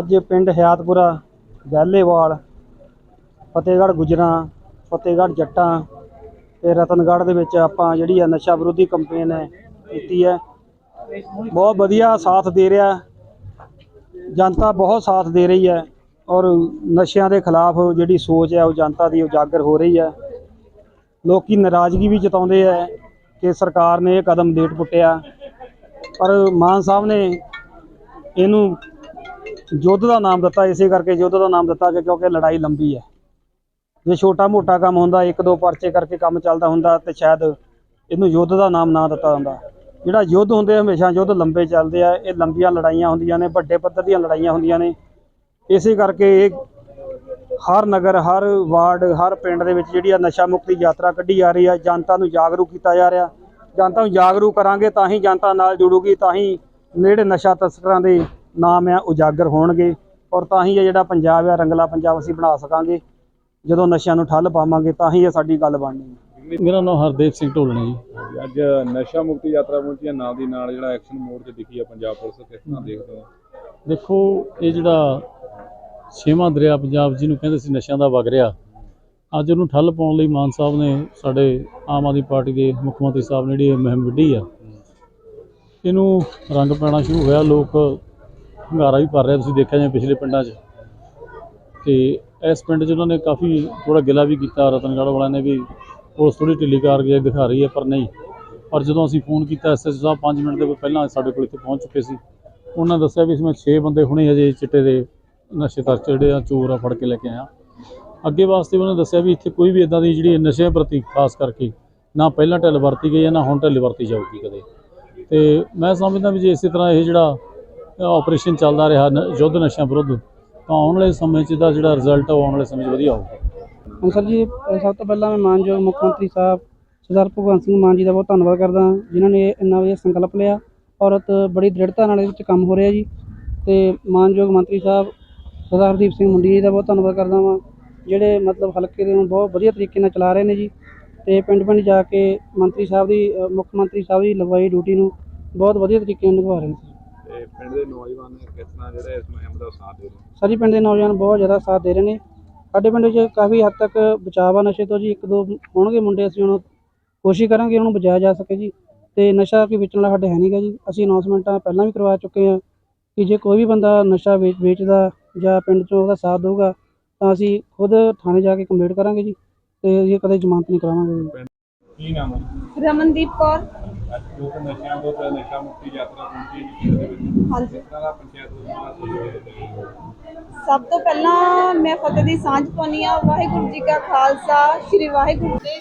ਅੱਜ ਪਿੰਡ ਹਿਆਤਪੁਰਾ ਗਹਿਲੇਵਾਲ ਫਤਿਹਗੜ੍ਹ ਗੁਜਰਾਂ, ਫਤਿਹਗੜ੍ਹ ਜੱਟਾਂ ਤੇ ਰਤਨਗੜ੍ਹ ਦੇ ਵਿੱਚ ਆਪਾਂ ਜਿਹੜੀ ਆ ਨਸ਼ਾ ਵਿਰੋਧੀ ਕੰਪੇਨ ਹੈ, ਕੀਤੀ ਹੈ। ਬਹੁਤ ਵਧੀਆ ਸਾਥ ਦੇ ਰਿਹਾ। ਜਨਤਾ ਬਹੁਤ ਸਾਥ ਦੇ ਰਹੀ ਹੈ ਔਰ ਨਸ਼ਿਆਂ ਦੇ ਖਿਲਾਫ ਜਿਹੜੀ ਸੋਚ ਹੈ ਉਹ ਜਨਤਾ ਦੀ ਉਜਾਗਰ ਹੋ ਰਹੀ ਹੈ। ਲੋਕੀ ਨਾਰਾਜ਼ਗੀ ਵੀ ਜਤਾਉਂਦੇ ਹੈ ਕਿ ਸਰਕਾਰ ਨੇ ਇਹ ਕਦਮ ਲੇਟ ਪੁੱਟਿਆ। ਪਰ ਮਾਨ ਸਾਹਿਬ ਨੇ ਇਹਨੂੰ ਯੁੱਧ ਦਾ ਨਾਮ ਦਿੱਤਾ, ਇਸੇ ਕਰਕੇ ਯੁੱਧ ਦਾ ਨਾਮ ਦਿੱਤਾ ਕਿ ਕਿਉਂਕਿ ਲੜਾਈ ਲੰਬੀ ਹੈ। ਜੇ ਛੋਟਾ ਮੋਟਾ ਕੰਮ ਹੁੰਦਾ, ਇੱਕ ਦੋ ਪਰਚੇ ਕਰਕੇ ਕੰਮ ਚੱਲਦਾ ਹੁੰਦਾ, ਤੇ ਸ਼ਾਇਦ ਇਹਨੂੰ ਯੁੱਧ ਦਾ ਨਾਮ ਨਾ ਦਿੱਤਾ ਹੁੰਦਾ ਜਿਹੜਾ ਯੁੱਧ ਹੁੰਦੇ ਹਮੇਸ਼ਾ ਯੁੱਧ ਲੰਬੇ ਚੱਲਦੇ ਆ, ਇਹ ਲੰਬੀਆਂ ਲੜਾਈਆਂ ਹੁੰਦੀਆਂ ਨੇ, ਵੱਡੇ ਪੱਧਰ ਦੀਆਂ ਲੜਾਈਆਂ ਹੁੰਦੀਆਂ ਨੇ। ਇਸੇ ਕਰਕੇ ਇਹ ਹਰ ਨਗਰ, ਹਰ ਵਾਰਡ, ਹਰ ਪਿੰਡ ਦੇ ਵਿੱਚ ਜਿਹੜੀ ਆ ਨਸ਼ਾ ਮੁਕਤੀ ਯਾਤਰਾ ਕੱਢੀ ਜਾ ਰਹੀ ਆ, ਜਨਤਾ ਨੂੰ ਜਾਗਰੂਕ ਕੀਤਾ ਜਾ ਰਿਹਾ। ਜਨਤਾ ਨੂੰ ਜਾਗਰੂਕ ਕਰਾਂਗੇ ਤਾਂ ਹੀ ਜਨਤਾ ਨਾਲ ਜੁੜੂਗੀ, ਤਾਂ ਹੀ ਨੇੜੇ ਨਸ਼ਾ ਤਸਕਰਾਂ ਦੇ ਨਾਮ ਆ ਉਜਾਗਰ ਹੋਣਗੇ ਔਰ ਤਾਂ ਹੀ ਇਹ ਜਿਹੜਾ ਪੰਜਾਬ ਆ ਰੰਗਲਾ ਪੰਜਾਬ ਅਸੀਂ ਬਣਾ ਸਕਾਂਗੇ। ਜਦੋਂ ਨਸ਼ਿਆਂ ਨੂੰ ਠੱਲ ਪਾਵਾਂਗੇ ਤਾਂ ਹੀ ਇਹ ਸਾਡੀ ਗੱਲ ਬਣਨੀ ਹੈ ਮੇਰਾ ਨਾਮ ਹਰਦੇਵ ਸਿੰਘ ਢੋਲਣਾ ਜੀ। ਅੱਜ ਨਸ਼ਾ ਮੁਕਤੀ ਯਾਤਰਾ ਪਹੁੰਚੀ ਹੈ ਨਾਲ ਦੀ ਨਾਲ ਜਿਹੜਾ ਐਕਸ਼ਨ ਮੋਡ 'ਚ ਦਿਖੀ ਆ ਪੰਜਾਬ ਪੁਲਿਸ ਕਿਸ ਤਰ੍ਹਾਂ ਦੇਖਦੇ ਹੋ? ਦੇਖੋ ਇਹ ਜਿਹੜਾ ਛੇਵਾਂ ਦਰਿਆ ਪੰਜਾਬ ਜਿਹਨੂੰ ਕਹਿੰਦੇ ਸੀ ਨਸ਼ਿਆਂ ਦਾ ਵਗ ਰਿਹਾ ਅੱਜ ਉਹਨੂੰ ਠੱਲ ਪਾਉਣ ਲਈ ਮਾਨ ਸਾਹਿਬ ਨੇ ਸਾਡੇ ਆਮ ਆਦਮੀ ਪਾਰਟੀ ਦੇ ਮੁੱਖ ਮੰਤਰੀ ਸਾਹਿਬ ਨੇ ਜਿਹੜੀ ਇਹ ਮੁਹਿੰਮ ਵਿੱਢੀ ਆ। ਇਹਨੂੰ ਰੰਗ ਪੈਣਾ ਸ਼ੁਰੂ ਹੋਇਆ ਲੋਕ ਹੰਗਾਰਾ ਵੀ ਭਰ ਰਿਹਾ ਤੁਸੀਂ ਦੇਖਿਆ ਜਿਵੇਂ ਪਿਛਲੇ ਪਿੰਡਾਂ 'ਚ। ਤੇ ਇਸ ਪਿੰਡ 'ਚ ਉਹਨਾਂ ਨੇ ਕਾਫੀ ਥੋੜਾ ਗਿਲਾ ਵੀ ਕੀਤਾ ਰਤਨਗੜ੍ਹ ਵਾਲਿਆਂ ਨੇ ਵੀ। ਪੁਲਿਸ ਥੋੜੀ ਢਿੱਲੀ ਕਾਰਗੁਜ਼ਾਰੀ ਦਿਖਾ ਰਹੀ ਹੈ, ਪਰ ਨਹੀਂ। ਪਰ ਜਦੋਂ ਅਸੀਂ ਫੋਨ ਕੀਤਾ ਐਸਐਸ ਸਾਹਿਬ 5 ਮਿੰਟ ਦੇ ਪਹਿਲਾਂ ਸਾਡੇ ਕੋਲ ਇੱਥੇ ਪਹੁੰਚ ਚੁੱਕੇ ਸੀ। ਉਹਨਾਂ ਦੱਸਿਆ ਵੀ ਇਸਮੇ 6 ਬੰਦੇ ਹੁਣੇ ਹਜੇ ਚਿੱਟੇ ਦੇ ਨਸ਼ੇ ਤੱਕ ਜਿਹੜੇ ਆ, ਚੋਰ ਆ, ਫੜ ਕੇ ਲੈ ਕੇ ਆਇਆ ਅੱਗੇ ਵਾਸਤੇ ਉਹਨਾਂ ਨੇ ਦੱਸਿਆ ਵੀ ਇੱਥੇ ਕੋਈ ਵੀ ਇਦਾਂ ਦੀ ਜਿਹੜੀ ਨਸ਼ਿਆਂ ਪ੍ਰਤੀ ਖਾਸ ਕਰਕੇ ਨਾ ਪਹਿਲਾਂ ਢਿੱਲ ਵਰਤੀ ਗਈ ਹੈ, ਨਾ ਹੁਣ ਢਿੱਲ ਵਰਤੀ ਜਾਊਗੀ ਕਦੇ। ਤੇ ਮੈਂ ਸਮਝਦਾ ਵੀ ਜੇ ਇਸੇ ਤਰ੍ਹਾਂ ਇਹ ਜਿਹੜਾ ਆਪਰੇਸ਼ਨ ਚੱਲਦਾ ਰਿਹਾ ਯੁੱਧ ਨਸ਼ਿਆਂ ਵਿਰੁੱਧ। ਤਾਂ ਆਉਣ ਵਾਲੇ ਸਮੇਂ 'ਚ ਇਹਦਾ ਜਿਹੜਾ ਰਿਜ਼ਲਟ ਆ, ਉਹ ਆਉਣ ਵਾਲੇ ਸਮੇਂ 'ਚ ਵਧੀਆ ਹੋਊਗਾ। ਸਰ ਜੀ ਸਭ ਤੋਂ ਪਹਿਲਾਂ ਮੈਂ ਮਾਨਯੋਗ ਮੁੱਖ ਮੰਤਰੀ ਸਾਹਿਬ, ਸਰਦਾਰ ਭਗਵੰਤ ਸਿੰਘ ਮਾਨ ਜੀ ਦਾ ਬਹੁਤ ਧੰਨਵਾਦ ਕਰਦਾ ਹਾਂ, ਜਿਨ੍ਹਾਂ ਨੇ ਇੰਨਾ ਵਧੀਆ ਸੰਕਲਪ ਲਿਆ। ਔਰਤ ਬੜੀ ਦ੍ਰਿੜਤਾ ਨਾਲ ਇਹਦੇ ਵਿੱਚ ਕੰਮ ਹੋ ਰਿਹਾ ਜੀ। ਤੇ ਮਾਨਯੋਗ ਮੰਤਰੀ ਸਾਹਿਬ, ਸਰਦਾਰ ਹਰਦੀਪ ਸਿੰਘ ਮੁੰਡੀ ਜੀ ਦਾ ਬਹੁਤ ਧੰਨਵਾਦ ਕਰਦਾ ਵਾਂ, ਜਿਹੜੇ ਮਤਲਬ ਹਲਕੇ ਦੇ ਨੂੰ ਬਹੁਤ ਵਧੀਆ ਤਰੀਕੇ ਨਾਲ ਚਲਾ ਰਹੇ ਨੇ ਜੀ। ਤੇ ਪਿੰਡ ਪਿੰਡ ਜਾ ਕੇ ਮੰਤਰੀ ਸਾਹਿਬ ਦੀ ਮੁੱਖ ਮੰਤਰੀ ਸਾਹਿਬ ਦੀ ਲਗਵਾਈ ਡਿਊਟੀ ਨੂੰ ਬਹੁਤ ਵਧੀਆ ਤਰੀਕੇ ਨਾਲ ਨਿਭਾ ਰਹੇ ਨੇ ਤੇ ਪਿੰਡ ਦੇ ਨੌਜਵਾਨ ਕਿਸ ਤਰ੍ਹਾਂ ਜਿਹੜਾ ਇਸ ਮੁਹਿੰਮ ਦਾ ਸਾਥ ਦੇ ਰਹੇ ਸਾਡੀ ਪਿੰਡ ਦੇ ਨੌਜਵਾਨ ਬਹੁਤ ਜ਼ਿਆਦਾ ਸਾਥ ਦੇ ਰਹੇ ਨੇ। ਸਾਡੇ ਪਿੰਡ 'ਚ ਕਾਫੀ ਹੱਦ ਤੱਕ ਬਚਾਅ ਆ ਨਸ਼ੇ ਤੋਂ ਜੀ। ਇੱਕ ਦੋ ਹੋਣਗੇ ਮੁੰਡੇ ਅਸੀਂ ਹੁਣ ਕੋਸ਼ਿਸ਼ ਕਰਾਂਗੇ ਉਹਨੂੰ ਬਚਾਇਆ ਜਾ ਸਕੇ ਜੀ। ਤੇ ਨਸ਼ਾ ਕੋਈ ਵੇਚਣ ਵਾਲਾ ਸਾਡੇ ਹੈ ਨਹੀਂਗਾ ਜੀ। ਅਸੀਂ ਅਨਾਉਂਸਮੈਂਟਾਂ ਪਹਿਲਾਂ ਵੀ ਕਰਵਾ ਚੁੱਕੇ ਹਾਂ ਕਿ ਜੇ ਕੋਈ ਵੀ ਬੰਦਾ ਨਸ਼ਾ ਵੇਚ- ਵੇਚਦਾ ਜਾਂ ਪਿੰਡ 'ਚੋਂ ਉਹਦਾ ਸਾਥ ਦੇਊਗਾ ਤਾਂ ਅਸੀਂ ਖੁਦ ਥਾਣੇ ਜਾ ਕੇ ਕੰਪਲੇਂਟ ਕਰਾਂਗੇ ਜੀ। ਤੇ ਇਹ ਕਦੇ ਜ਼ਮਾਨਤ ਨਹੀਂ ਕਰਾਵਾਂਗੇ ਜੀ। ਕੀ ਨਾਮ ਹੈ? ਰਮਨਦੀਪ ਕੌਰ। ਅੱਜ ਲੋਕ ਨਸ਼ਿਆਂ ਤੋਂ ਤੇ ਨਸ਼ਾ ਮੁਕਤੀ ਯਾਤਰਾ ਪਹੁੰਚੀ ਹੈ ਜੀ ਪਿੰਡ ਦੇ ਵਿੱਚ। ਹਾਂਜੀ। ਕਿਸ ਤਰ੍ਹਾਂ ਦਾ ਪੰਚਾਇਤ ਦਾ ਸਹਿਯੋਗ ਸਭ ਤੋਂ ਪਹਿਲਾਂ ਮੈਂ ਫਤਿਹ ਦੀ ਸਾਂਝ ਪਾਉਂਦੀ ਹਾਂ। ਵਾਹਿਗੁਰੂ ਜੀ ਕਾ ਖਾਲਸਾ ਸ੍ਰੀ ਵਾਹਿਗੁਰੂ ਜੀ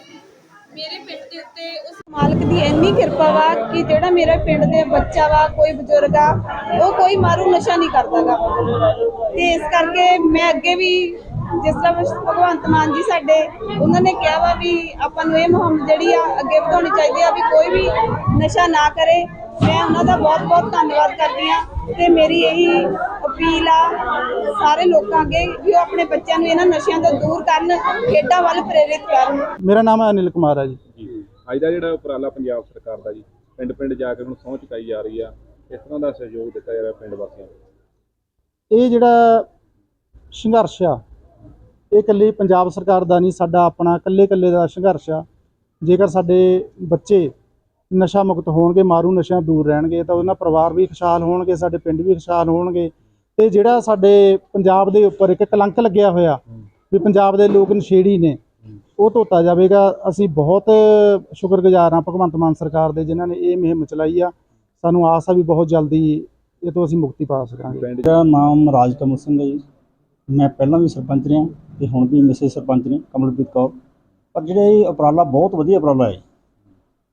ਮੇਰੇ ਪਿੰਡ ਦੇ ਉੱਤੇ ਉਸ ਮਾਲਕ ਦੀ ਇੰਨੀ ਕਿਰਪਾ ਵਾ ਕਿ ਜਿਹੜਾ ਮੇਰੇ ਪਿੰਡ ਦੇ ਬੱਚਾ ਵਾ ਕੋਈ ਬਜ਼ੁਰਗ ਆ ਉਹ ਕੋਈ ਮਾਰੂ ਨਸ਼ਾ ਨਹੀਂ ਕਰਦਾਗਾ ਤੇ ਇਸ ਕਰਕੇ ਮੈਂ ਅੱਗੇ ਵੀ ਜਿਸ ਤਰ੍ਹਾਂ ਭਗ- ਭਗਵੰਤ ਮਾਨ ਜੀ ਸਾਡੇ ਉਹਨਾਂ ਨੇ ਕਿਹਾ ਵਾ ਵੀ ਆਪਾਂ ਨੂੰ ਇਹ ਮੁਹਿੰਮ ਜਿਹੜੀ ਆ ਅੱਗੇ ਵਧਾਉਣੀ ਚਾਹੀਦੀ ਆ ਵੀ ਕੋਈ ਵੀ ਨਸ਼ਾ ਨਾ ਕਰੇ। ਮੈਂ ਉਹਨਾਂ ਦਾ ਬਹੁਤ ਬਹੁਤ ਧੰਨਵਾਦ ਕਰਦੀ ਆ ਤੇ ਮੇਰੀ ਇਹੀ ਅਪੀਲ ਆ ਸਾਰੇ ਲੋਕਾਂ ਅੱਗੇ ਵੀ ਉਹ ਆਪਣੇ ਬੱਚਿਆਂ ਨੂੰ ਇਹਨਾਂ ਨਸ਼ਿਆਂ ਤੋਂ ਦੂਰ ਕਰਨ ਖੇਡਾਂ ਵੱਲ ਪ੍ਰੇਰਿਤ ਕਰਨ। ਮੇਰਾ ਨਾਮ ਹੈ ਅਨਿਲ ਕੁਮਾਰ ਹੈ ਜੀ। ਜੀ। ਅੱਜ ਦਾ ਜਿਹੜਾ ਉਪਰਾਲਾ ਪੰਜਾਬ ਸਰਕਾਰ ਦਾ ਜੀ ਪਿੰਡ ਪਿੰਡ ਜਾ ਕੇ ਹੁਣ ਸਹੁੰ ਚੁਕਾਈ ਜਾ ਰਹੀ ਆ ਇਸ ਤਰ੍ਹਾਂ ਦਾ ਸਹਿਯੋਗ ਦਿੱਤਾ ਜਾ ਰਿਹਾ ਪਿੰਡ ਵਾਸੀਆਂ ਨੂੰ। ਇਹ ਜਿਹੜਾ ਸੰਘਰਸ਼ ਆ ਇਹ ਇਕੱਲੀ ਪੰਜਾਬ ਸਰਕਾਰ ਦਾ ਨਹੀਂ, ਸਾਡਾ ਆਪਣਾ ਇਕੱਲੇ ਇਕੱਲੇ ਦਾ ਸੰਘਰਸ਼ ਆ। ਜੇਕਰ ਸਾਡੇ ਬੱਚੇ ਨਸ਼ਾ ਮੁਕਤ ਹੋਣਗੇ, ਮਾਰੂ ਨਸ਼ਿਆਂ ਦੂਰ ਰਹਿਣਗੇ, ਤਾਂ ਉਹਨਾਂ ਪਰਿਵਾਰ ਵੀ ਖੁਸ਼ਹਾਲ ਹੋਣਗੇ, ਸਾਡੇ ਪਿੰਡ ਵੀ ਖੁਸ਼ਹਾਲ ਹੋਣਗੇ। ਤੇ ਜਿਹੜਾ ਸਾਡੇ ਪੰਜਾਬ ਦੇ ਉੱਪਰ ਇੱਕ ਕਲੰਕ ਲੱਗਿਆ ਹੋਇਆ ਵੀ ਪੰਜਾਬ ਦੇ ਲੋਕ ਨਸ਼ੇੜੀ ਨੇ, ਉਹ ਧੋਤਾ ਜਾਵੇਗਾ। ਅਸੀਂ ਬਹੁਤ ਸ਼ੁਕਰਗੁਜ਼ਾਰ ਹਾਂ ਭਗਵੰਤ ਮਾਨ ਸਰਕਾਰ ਦੇ, ਜਿਨ੍ਹਾਂ ਨੇ ਇਹ ਮੁਹਿੰਮ ਚਲਾਈ ਆ। ਸਾਨੂੰ ਆਸ ਆ ਵੀ ਬਹੁਤ ਜਲਦੀ ਇਹ ਤੋਂ ਅਸੀਂ ਮੁਕਤੀ ਪਾ ਸਕਾਂਗੇ। ਪਿੰਡ ਮੇਰਾ ਨਾਮ ਰਾਜ ਕਮਲ ਸਿੰਘ ਹੈ ਜੀ। ਮੈਂ ਪਹਿਲਾਂ ਵੀ ਸਰਪੰਚ ਰਿਹਾ ਤੇ ਹੁਣ ਵੀ ਮਿਸੇ ਸਰਪੰਚ ਨੇ ਕਮਲਪ੍ਰੀਤ ਕੌਰ। ਪਰ ਜਿਹੜਾ ਇਹ ਉਪਰਾਲਾ ਬਹੁਤ ਵਧੀਆ ਉਪਰਾਲਾ ਹੈ।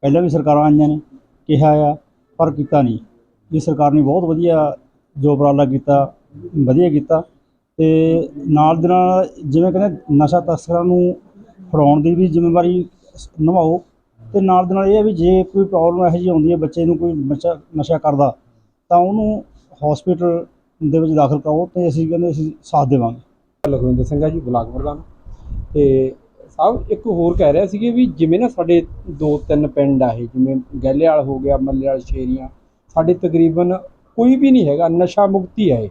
ਪਹਿਲਾਂ ਵੀ ਸਰਕਾਰਾਂ ਆਈਆਂ ਨੇ, ਕਿਹਾ ਆ, ਪਰ ਕੀਤਾ ਨਹੀਂ। ਇਹ ਸਰਕਾਰ ਨੇ ਬਹੁਤ ਵਧੀਆ ਜੋ ਉਪਰਾਲਾ ਕੀਤਾ, ਵਧੀਆ ਕੀਤਾ ਤੇ ਨਾਲ ਦੇ ਨਾਲ ਜਿਵੇਂ ਕਹਿੰਦੇ ਨਸ਼ਾ ਤਸਕਰਾਂ ਨੂੰ ਫੜਾਉਣ ਦੀ ਵੀ ਜ਼ਿੰਮੇਵਾਰੀ ਨਿਭਾਓ ਤੇ ਨਾਲ ਦੇ ਨਾਲ ਇਹ ਹੈ ਵੀ ਜੇ ਕੋਈ ਪ੍ਰੋਬਲਮ ਇਹੋ ਜਿਹੀ ਆਉਂਦੀ ਹੈ, ਬੱਚੇ ਨੂੰ ਕੋਈ ਬੱਚਾ ਨਸ਼ਾ ਕਰਦਾ ਤਾਂ ਉਹਨੂੰ ਹਸਪੀਟਲ ਦੇ ਵਿੱਚ ਦਾਖਲ ਕਰਾਓ ਤੇ ਅਸੀਂ ਕਹਿੰਦੇ ਅਸੀਂ ਸਾਥ ਦੇਵਾਂਗੇ। ਲਖਵਿੰਦਰ ਸਿੰਘ ਆ ਜੀ, ਬਲਾਕ ਪ੍ਰਧਾਨ। ਤੇ ਸਾਹਿਬ, ਇੱਕ ਹੋਰ ਕਹਿ ਰਿਹਾ ਸੀਗੇ ਵੀ ਜਿਵੇਂ ਨਾ ਸਾਡੇ ਦੋ ਤਿੰਨ ਪਿੰਡ ਆ ਇਹ, ਜਿਵੇਂ ਗਹਿਲੇਵਾਲ ਹੋ ਗਿਆ, ਮੱਲੇਵਾਲ ਸ਼ੇਰੀਆਂ ਸਾਡੇ ਤਕਰੀਬਨ ਕੋਈ ਵੀ ਨਹੀਂ ਹੈਗਾ, ਨਸ਼ਾ ਮੁਕਤੀ ਹੈ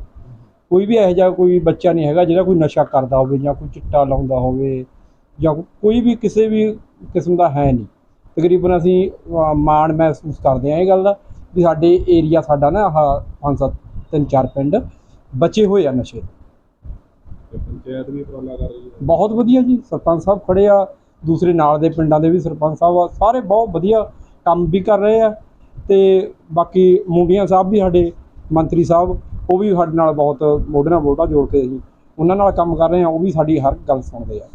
ਕੋਈ ਵੀ ਇਹੋ ਜਿਹਾ ਕੋਈ ਬੱਚਾ ਨਹੀਂ ਹੈਗਾ ਜਿਹੜਾ ਕੋਈ ਨਸ਼ਾ ਕਰਦਾ ਹੋਵੇ ਜਾਂ ਕੋਈ ਚਿੱਟਾ ਲਾਉਂਦਾ ਹੋਵੇ ਜਾਂ ਕੋਈ ਵੀ ਕਿਸੇ ਵੀ ਕਿਸਮ ਦਾ ਹੈ ਨਹੀਂ। ਤਕਰੀਬਨ ਅਸੀਂ ਮਾਣ ਮਹਿਸੂਸ ਕਰਦੇ ਹਾਂ ਇਹ ਗੱਲ ਦਾ ਵੀ ਸਾਡੇ ਏਰੀਆ ਸਾਡਾ ਨਾ ਆਹ ਪੰਜ ਸੱਤ ਤਿੰਨ ਚਾਰ ਪਿੰਡ ਬਚੇ ਹੋਏ ਆ ਨਸ਼ੇ ਤੋਂ। ਤੇ ਪੰਚਾਇਤ ਵੀ ਉਪਰਾਲਾ ਕਰ ਰਹੀ ਹੈ ਬਹੁਤ ਵਧੀਆ ਜੀ ਸਰਪੰਚ ਸਾਹਿਬ ਖੜੇ ਆ ਦੂਸਰੇ ਨਾਲ ਦੇ ਪਿੰਡਾਂ ਦੇ ਵੀ ਸਰਪੰਚ ਸਾਹਿਬ ਆ ਸਾਰੇ ਬਹੁਤ ਵਧੀਆ ਕੰਮ ਵੀ ਕਰ ਰਹੇ ਆ ਤੇ ਬਾਕੀ ਮੁੰਡੀਆਂ ਸਾਹਿਬ ਵੀ ਸਾਡੇ ਮੰਤਰੀ ਸਾਹਿਬ ਉਹ ਵੀ ਸਾਡੇ ਨਾਲ ਬਹੁਤ ਮੋਢੇ ਨਾਲ ਮੋਢਾ ਜੋੜ ਕੇ ਜੀ ਉਹਨਾਂ ਨਾਲ ਕੰਮ ਕਰ ਰਹੇ ਆ ਉਹ ਵੀ ਸਾਡੀ ਹਰ ਗੱਲ ਸੁਣਦੇ ਆ